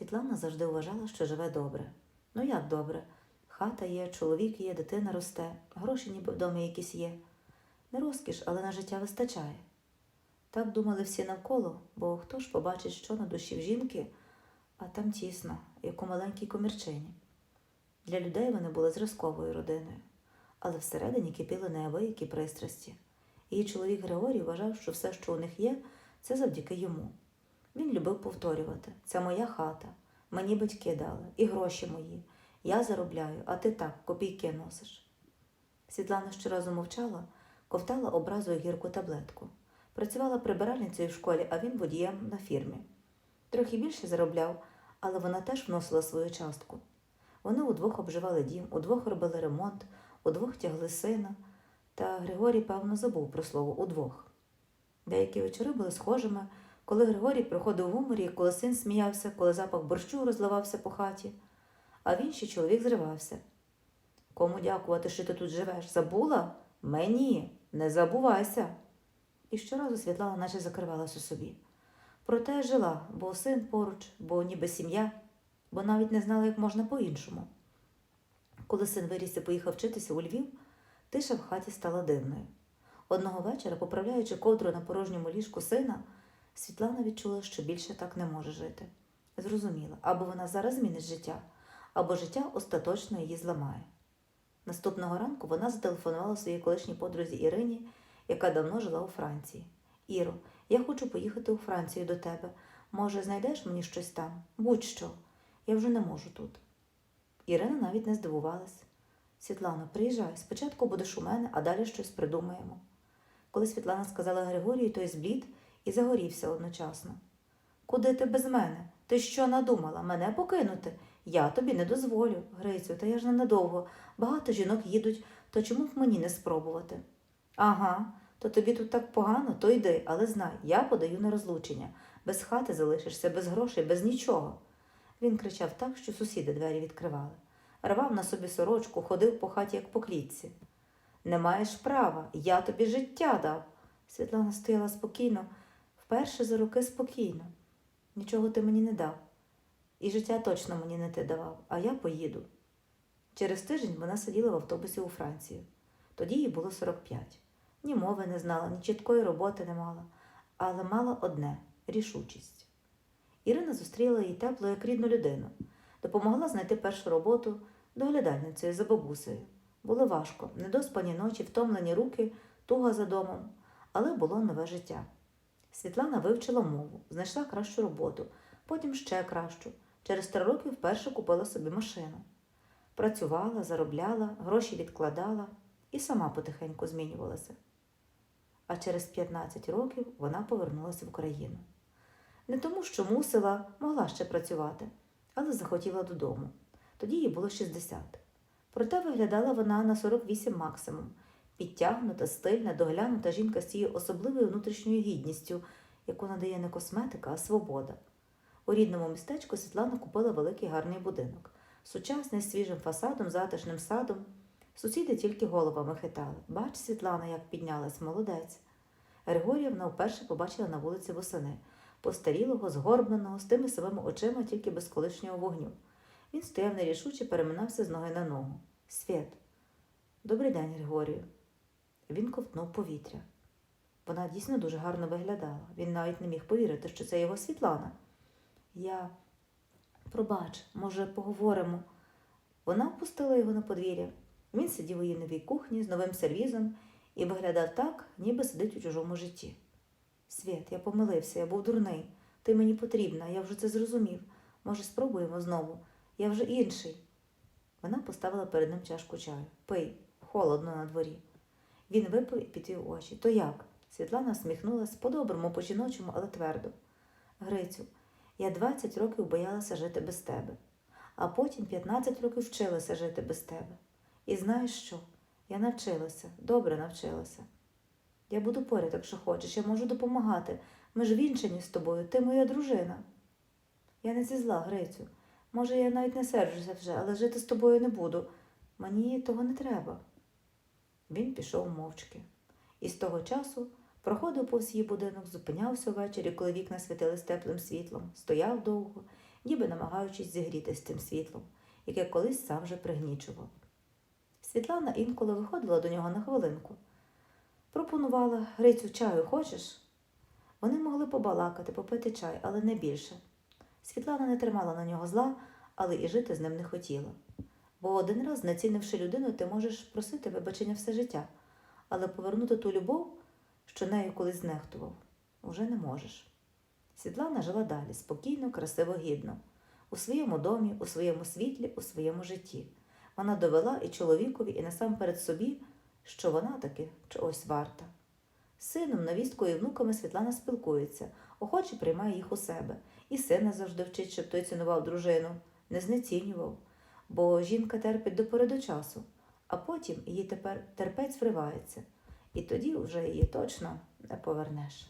Світлана завжди вважала, що живе добре. Ну як добре? Хата є, чоловік є, дитина росте, гроші ніби вдома якісь є. Не розкіш, але на життя вистачає. Так думали всі навколо, бо хто ж побачить, що на душі в жінки, а там тісно, як у маленькій комірчині. Для людей вони були зразковою родиною, але всередині кипіли неабиякі пристрасті. Її чоловік Григорій вважав, що все, що у них є, це завдяки йому. Він любив повторювати: це моя хата, мені батьки дали, і гроші мої. Я заробляю, а ти так, копійки носиш. Світлана щоразу мовчала, ковтала образою гірку таблетку. Працювала прибиральницею в школі, а він водієм на фірмі. Трохи більше заробляв, але вона теж вносила свою частку. Вони удвох обживали дім, удвох робили ремонт, удвох тягли сина, та Григорій, певно, забув про слово удвох. Деякі вечори були схожими, коли Григорій приходив в гуморі, коли син сміявся, коли запах борщу розливався по хаті, а в інший чоловік зривався. Кому дякувати, що ти тут живеш? Забула? Мені, не забувайся. І щоразу Світлана наче закривалась у собі. Проте жила, бо син поруч, бо ніби сім'я, бо навіть не знала, як можна по-іншому. Коли син виріс і поїхав вчитися у Львів, тиша в хаті стала дивною. Одного вечора, поправляючи ковдру на порожньому ліжку сина, Світлана відчула, що більше так не може жити. Зрозуміла, або вона зараз змінить життя, або життя остаточно її зламає. Наступного ранку вона зателефонувала своїй колишній подрузі Ірині, яка давно жила у Франції. Іро, я хочу поїхати у Францію до тебе. Може, знайдеш мені щось там? Будь-що. Я вже не можу тут. Ірина навіть не здивувалась. Світлано, приїжджай, спочатку будеш у мене, а далі щось придумаємо. Коли Світлана сказала Григорію, той зблід і загорівся одночасно. Куди ти без мене? Ти що надумала? Мене покинути? Я тобі не дозволю, Грицю, та я ж ненадовго. Багато жінок їдуть, то чому б мені не спробувати? Ага, то тобі тут так погано, то йди, але знай, я подаю на розлучення. Без хати залишишся, без грошей, без нічого. Він кричав так, що сусіди двері відкривали. Рвав на собі сорочку, ходив по хаті, як по клітці. Не маєш права, я тобі життя дав. Світлана стояла спокійно, вперше за роки спокійно. Нічого ти мені не дав. І життя точно мені не ти давав, а я поїду. Через тиждень вона сиділа в автобусі у Франції. Тоді їй було 45. Ні мови не знала, ні чіткої роботи не мала, але мала одне рішучість. Ірина зустріла її тепло як рідну людину, допомогла знайти першу роботу доглядальницею за бабусею. Було важко, недоспані ночі, втомлені руки, туга за домом, але було нове життя. Світлана вивчила мову, знайшла кращу роботу, потім ще кращу. Через три роки вперше купила собі машину. Працювала, заробляла, гроші відкладала і сама потихеньку змінювалася. А через 15 років вона повернулася в Україну. Не тому, що мусила, могла ще працювати, але захотіла додому. Тоді їй було 60. Проте виглядала вона на 48 максимум, підтягнута, стильна, доглянута жінка з цією особливою внутрішньою гідністю, яку надає не косметика, а свобода. У рідному містечку Світлана купила великий гарний будинок, сучасний з свіжим фасадом, затишним садом. Сусіди тільки головами хитали. Бач, Світлана, як піднялась, молодець. Григоріївна вперше побачила на вулиці восени, постарілого, згорбленого, з тими самими очима, тільки без колишнього вогню. Він стояв нерішуче, переминався з ноги на ногу. Світ. Добрий день, Григорію. Він ковтнув повітря. Вона дійсно дуже гарно виглядала. Він навіть не міг повірити, що це його Світлана. Я, пробач, може, поговоримо. Вона впустила його на подвір'я. Він сидів у її новій кухні з новим сервізом і виглядав так, ніби сидить у чужому житті. Світ, я помилився, я був дурний. Ти мені потрібна, я вже це зрозумів. Може, спробуємо знову. Я вже інший. Вона поставила перед ним чашку чаю. Пий, холодно на дворі. Він випив і підвів очі. То як? Світлана всміхнулась по-доброму, по-жіночому, але твердо. Грицю, я 20 років боялася жити без тебе, а потім 15 років вчилася жити без тебе. І знаєш що? Я навчилася, добре навчилася. Я буду поряд, якщо хочеш, я можу допомагати. Ми ж вінчені з тобою, ти моя дружина. Я не зі зла, Грицю. Може, я навіть не сержуся вже, але жити з тобою не буду. Мені того не треба. Він пішов мовчки. І з того часу проходив повз її будинок, зупинявся ввечері, коли вікна світились теплим світлом, стояв довго, ніби намагаючись зігрітись тим світлом, яке колись сам же пригнічував. Світлана інколи виходила до нього на хвилинку. Пропонувала Грицю чаю хочеш? Вони могли побалакати, попити чай, але не більше. Світлана не тримала на нього зла, але і жити з ним не хотіла. Бо один раз, знецінивши людину, ти можеш просити вибачення все життя, але повернути ту любов, що нею колись знехтував, уже не можеш. Світлана жила далі, спокійно, красиво, гідно, у своєму домі, у своєму світлі, у своєму житті. Вона довела і чоловікові, і насамперед собі, що вона таки чогось варта. З сином, навісткою і внуками Світлана спілкується, охоче приймає їх у себе, і сина завжди вчить, щоб той цінував дружину, не знецінював, бо жінка терпить до пори до часу, а потім її тепер терпець вривається, і тоді вже її точно не повернеш.